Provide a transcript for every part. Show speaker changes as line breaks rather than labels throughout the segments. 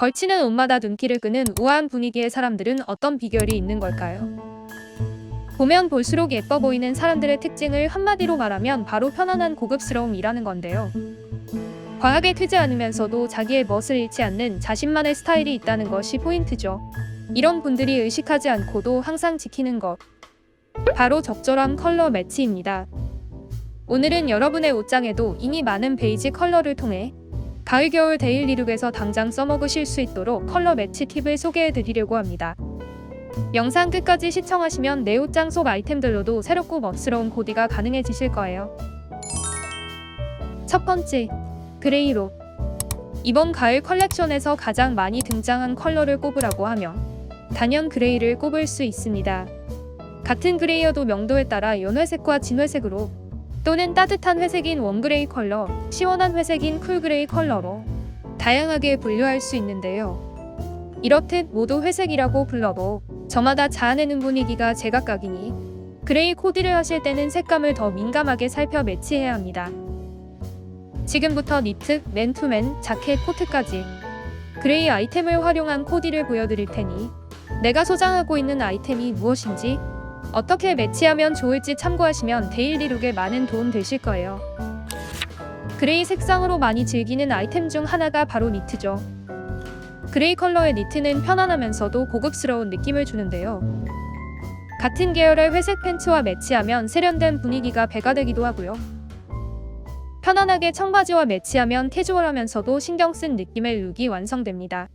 걸치는 옷마다 눈길을 끄는 우아한 분위기의 사람들은 어떤 비결이 있는 걸까요? 보면 볼수록 예뻐 보이는 사람들의 특징을 한마디로 말하면 바로 편안한 고급스러움이라는 건데요. 과하게 튀지 않으면서도 자기의 멋을 잃지 않는 자신만의 스타일이 있다는 것이 포인트죠. 이런 분들이 의식하지 않고도 항상 지키는 것. 바로 적절한 컬러 매치입니다. 오늘은 여러분의 옷장에도 이미 많은 베이지 컬러를 통해 가을 겨울 데일리룩에서 당장 써먹으실 수 있도록 컬러 매치 팁을 소개해 드리려고 합니다. 영상 끝까지 시청하시면 내 옷장 속 아이템들로도 새롭고 멋스러운 코디가 가능해지실 거예요. 첫 번째, 그레이 로. 이번 가을 컬렉션에서 가장 많이 등장한 컬러를 꼽으라고 하면 단연 그레이를 꼽을 수 있습니다. 같은 그레이여도 명도에 따라 연회색과 진회색으로 또는 따뜻한 회색인 웜그레이 컬러, 시원한 회색인 쿨그레이 컬러로 다양하게 분류할 수 있는데요. 이렇듯 모두 회색이라고 불러도 저마다 자아내는 분위기가 제각각이니 그레이 코디를 하실 때는 색감을 더 민감하게 살펴 매치해야 합니다. 지금부터 니트, 맨투맨, 자켓, 코트까지 그레이 아이템을 활용한 코디를 보여드릴 테니 내가 소장하고 있는 아이템이 무엇인지 어떻게 매치하면 좋을지 참고하시면 데일리룩에 많은 도움 되실 거예요. 그레이 색상으로 많이 즐기는 아이템 중 하나가 바로 니트죠. 그레이 컬러의 니트는 편안하면서도 고급스러운 느낌을 주는데요. 같은 계열의 회색 팬츠와 매치하면 세련된 분위기가 배가 되기도 하고요. 편안하게 청바지와 매치하면 캐주얼하면서도 신경 쓴 느낌의 룩이 완성됩니다.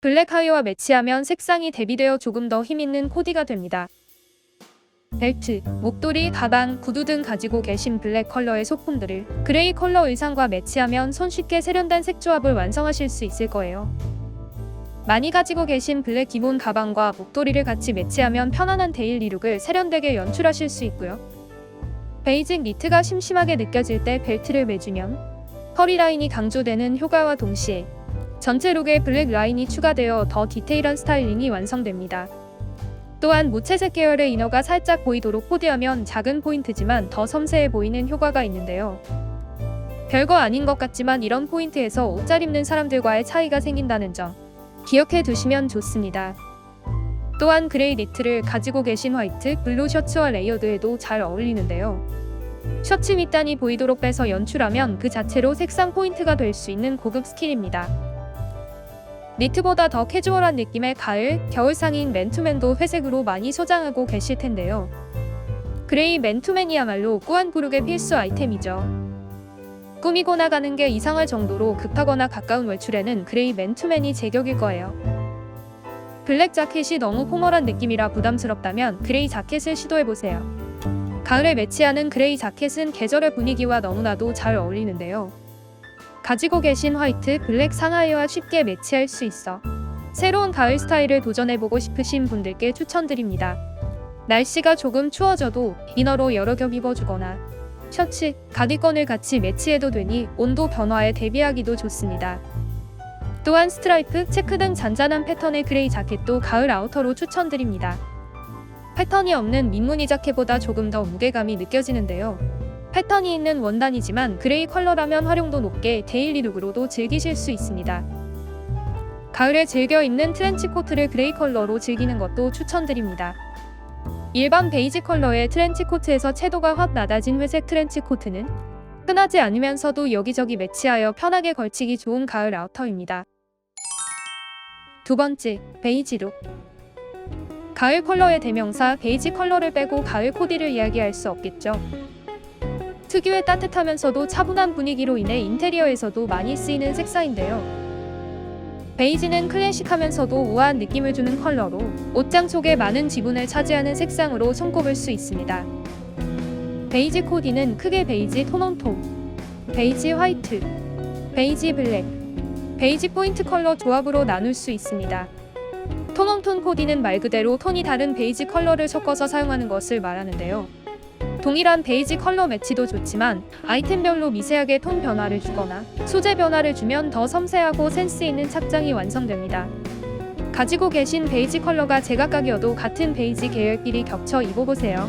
블랙 하의와 매치하면 색상이 대비되어 조금 더 힘있는 코디가 됩니다. 벨트, 목도리, 가방, 구두 등 가지고 계신 블랙 컬러의 소품들을 그레이 컬러 의상과 매치하면 손쉽게 세련된 색 조합을 완성하실 수 있을 거예요. 많이 가지고 계신 블랙 기본 가방과 목도리를 같이 매치하면 편안한 데일리 룩을 세련되게 연출하실 수 있고요. 베이직 니트가 심심하게 느껴질 때 벨트를 매주면 허리 라인이 강조되는 효과와 동시에 전체 룩에 블랙 라인이 추가되어 더 디테일한 스타일링이 완성됩니다. 또한 무채색 계열의 이너가 살짝 보이도록 코디하면 작은 포인트지만 더 섬세해 보이는 효과가 있는데요. 별거 아닌 것 같지만 이런 포인트에서 옷 잘 입는 사람들과의 차이가 생긴다는 점 기억해 두시면 좋습니다. 또한 그레이 니트를 가지고 계신 화이트, 블루 셔츠와 레이어드에도 잘 어울리는데요. 셔츠 밑단이 보이도록 빼서 연출하면 그 자체로 색상 포인트가 될 수 있는 고급 스킬입니다. 니트보다 더 캐주얼한 느낌의 가을, 겨울상인 맨투맨도 회색으로 많이 소장하고 계실 텐데요. 그레이 맨투맨이야말로 꾸안꾸룩의 필수 아이템이죠. 꾸미고 나가는 게 이상할 정도로 급하거나 가까운 외출에는 그레이 맨투맨이 제격일 거예요. 블랙 자켓이 너무 포멀한 느낌이라 부담스럽다면 그레이 자켓을 시도해보세요. 가을에 매치하는 그레이 자켓은 계절의 분위기와 너무나도 잘 어울리는데요. 가지고 계신 화이트, 블랙 상하이와 쉽게 매치할 수 있어 새로운 가을 스타일을 도전해보고 싶으신 분들께 추천드립니다. 날씨가 조금 추워져도 이너로 여러 겹 입어주거나 셔츠, 가디건을 같이 매치해도 되니 온도 변화에 대비하기도 좋습니다. 또한 스트라이프, 체크 등 잔잔한 패턴의 그레이 자켓도 가을 아우터로 추천드립니다. 패턴이 없는 민무늬 자켓보다 조금 더 무게감이 느껴지는데요. 패턴이 있는 원단이지만 그레이 컬러라면 활용도 높게 데일리 룩으로도 즐기실 수 있습니다. 가을에 즐겨 입는 트렌치 코트를 그레이 컬러로 즐기는 것도 추천드립니다. 일반 베이지 컬러의 트렌치 코트에서 채도가 확 낮아진 회색 트렌치 코트는 흔하지 않으면서도 여기저기 매치하여 편하게 걸치기 좋은 가을 아우터입니다. 두 번째, 베이지 룩. 가을 컬러의 대명사 베이지 컬러를 빼고 가을 코디를 이야기할 수 없겠죠. 특유의 따뜻하면서도 차분한 분위기로 인해 인테리어에서도 많이 쓰이는 색상인데요. 베이지는 클래식하면서도 우아한 느낌을 주는 컬러로 옷장 속의 많은 지분을 차지하는 색상으로 손꼽을 수 있습니다. 베이지 코디는 크게 베이지 톤온톤, 베이지 화이트, 베이지 블랙, 베이지 포인트 컬러 조합으로 나눌 수 있습니다. 톤온톤 코디는 말 그대로 톤이 다른 베이지 컬러를 섞어서 사용하는 것을 말하는데요. 동일한 베이지 컬러 매치도 좋지만 아이템별로 미세하게 톤 변화를 주거나 소재 변화를 주면 더 섬세하고 센스 있는 착장이 완성됩니다. 가지고 계신 베이지 컬러가 제각각이어도 같은 베이지 계열끼리 겹쳐 입어보세요.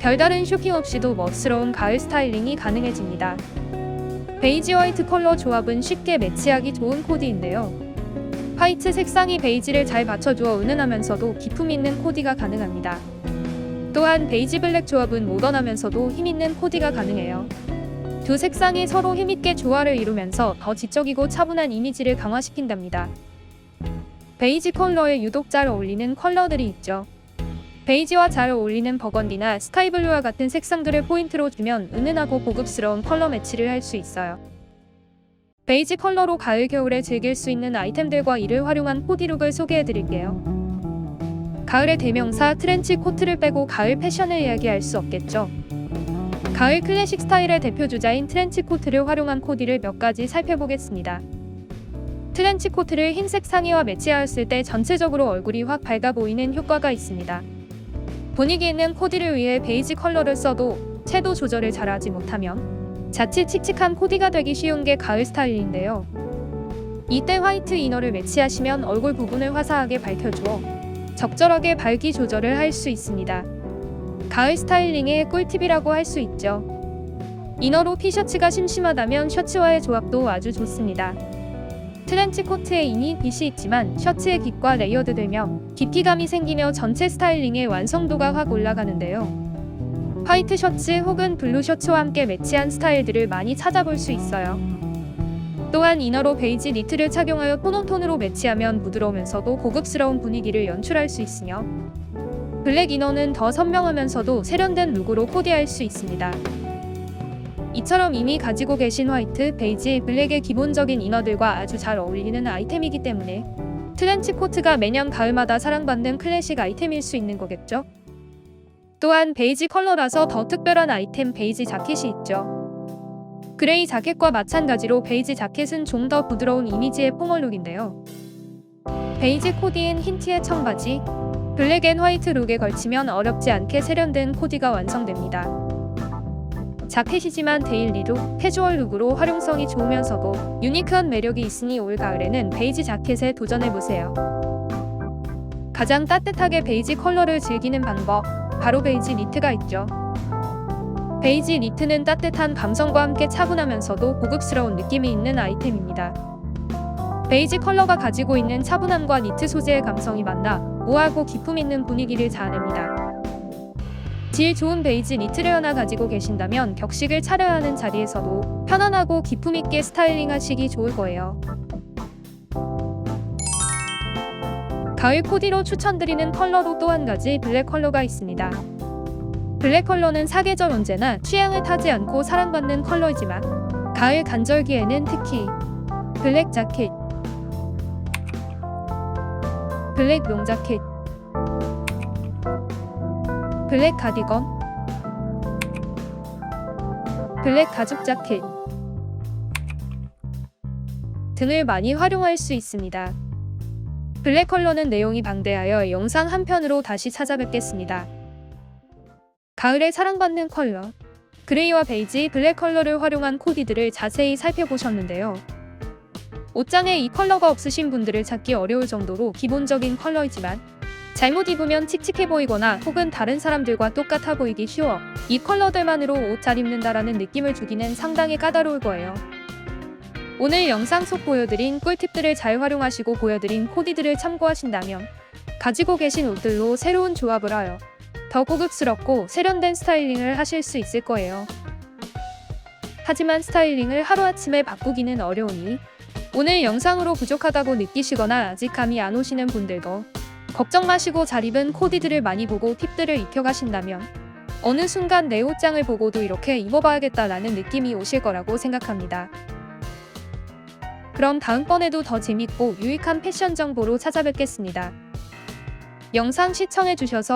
별다른 쇼킹 없이도 멋스러운 가을 스타일링이 가능해집니다. 베이지 화이트 컬러 조합은 쉽게 매치하기 좋은 코디인데요. 화이트 색상이 베이지를 잘 받쳐주어 은은하면서도 기품 있는 코디가 가능합니다. 또한 베이지 블랙 조합은 모던하면서도 힘있는 코디가 가능해요. 두 색상이 서로 힘있게 조화를 이루면서 더 지적이고 차분한 이미지를 강화시킨답니다. 베이지 컬러에 유독 잘 어울리는 컬러들이 있죠. 베이지와 잘 어울리는 버건디나 스카이블루와 같은 색상들을 포인트로 주면 은은하고 고급스러운 컬러 매치를 할 수 있어요. 베이지 컬러로 가을 겨울에 즐길 수 있는 아이템들과 이를 활용한 코디룩을 소개해 드릴게요. 가을의 대명사 트렌치 코트를 빼고 가을 패션을 이야기할 수 없겠죠. 가을 클래식 스타일의 대표 주자인 트렌치 코트를 활용한 코디를 몇 가지 살펴보겠습니다. 트렌치 코트를 흰색 상의와 매치하였을 때 전체적으로 얼굴이 확 밝아 보이는 효과가 있습니다. 분위기 있는 코디를 위해 베이지 컬러를 써도 채도 조절을 잘하지 못하면 자칫 칙칙한 코디가 되기 쉬운 게 가을 스타일인데요. 이때 화이트 이너를 매치하시면 얼굴 부분을 화사하게 밝혀주어 적절하게 밝기 조절을 할 수 있습니다. 가을 스타일링의 꿀팁이라고 할 수 있죠. 이너로 티셔츠가 심심하다면 셔츠와의 조합도 아주 좋습니다. 트렌치 코트에 이미 빗이 있지만 셔츠의 깃과 레이어드되며 깊이감이 생기며 전체 스타일링의 완성도가 확 올라가는데요. 화이트 셔츠 혹은 블루 셔츠와 함께 매치한 스타일들을 많이 찾아볼 수 있어요. 또한 이너로 베이지 니트를 착용하여 톤온톤으로 매치하면 부드러우면서도 고급스러운 분위기를 연출할 수 있으며 블랙 이너는 더 선명하면서도 세련된 룩으로 코디할 수 있습니다. 이처럼 이미 가지고 계신 화이트, 베이지, 블랙의 기본적인 이너들과 아주 잘 어울리는 아이템이기 때문에 트렌치 코트가 매년 가을마다 사랑받는 클래식 아이템일 수 있는 거겠죠? 또한 베이지 컬러라서 더 특별한 아이템 베이지 자켓이 있죠. 그레이 자켓과 마찬가지로 베이지 자켓은 좀 더 부드러운 이미지의 포멀룩인데요. 베이지 코디인 흰티의 청바지, 블랙 앤 화이트 룩에 걸치면 어렵지 않게 세련된 코디가 완성됩니다. 자켓이지만 데일리룩, 캐주얼 룩으로 활용성이 좋으면서도 유니크한 매력이 있으니 올 가을에는 베이지 자켓에 도전해보세요. 가장 따뜻하게 베이지 컬러를 즐기는 방법, 바로 베이지 니트가 있죠. 베이지 니트는 따뜻한 감성과 함께 차분하면서도 고급스러운 느낌이 있는 아이템입니다. 베이지 컬러가 가지고 있는 차분함과 니트 소재의 감성이 만나 우아하고 기품 있는 분위기를 자아냅니다. 질 좋은 베이지 니트를 하나 가지고 계신다면 격식을 차려야 하는 자리에서도 편안하고 기품 있게 스타일링 하시기 좋을 거예요. 가을 코디로 추천드리는 컬러로 또 한 가지 블랙 컬러가 있습니다. 블랙 컬러는 사계절 언제나 취향을 타지 않고 사랑받는 컬러이지만 가을 간절기에는 특히 블랙 자켓, 블랙 롱 자켓, 블랙 가디건, 블랙 가죽 자켓 등을 많이 활용할 수 있습니다. 블랙 컬러는 내용이 방대하여 영상 한 편으로 다시 찾아뵙겠습니다. 가을에 사랑받는 컬러 그레이와 베이지, 블랙 컬러를 활용한 코디들을 자세히 살펴보셨는데요. 옷장에 이 컬러가 없으신 분들을 찾기 어려울 정도로 기본적인 컬러이지만 잘못 입으면 칙칙해 보이거나 혹은 다른 사람들과 똑같아 보이기 쉬워 이 컬러들만으로 옷 잘 입는다라는 느낌을 주기는 상당히 까다로울 거예요. 오늘 영상 속 보여드린 꿀팁들을 잘 활용하시고 보여드린 코디들을 참고하신다면 가지고 계신 옷들로 새로운 조합을 하여 더 고급스럽고 세련된 스타일링을 하실 수 있을 거예요. 하지만 스타일링을 하루아침에 바꾸기는 어려우니 오늘 영상으로 부족하다고 느끼시거나 아직 감이 안 오시는 분들도 걱정 마시고 잘 입은 코디들을 많이 보고 팁들을 익혀가신다면 어느 순간 내 옷장을 보고도 이렇게 입어봐야겠다라는 느낌이 오실 거라고 생각합니다. 그럼 다음번에도 더 재밌고 유익한 패션 정보로 찾아뵙겠습니다. 영상 시청해주셔서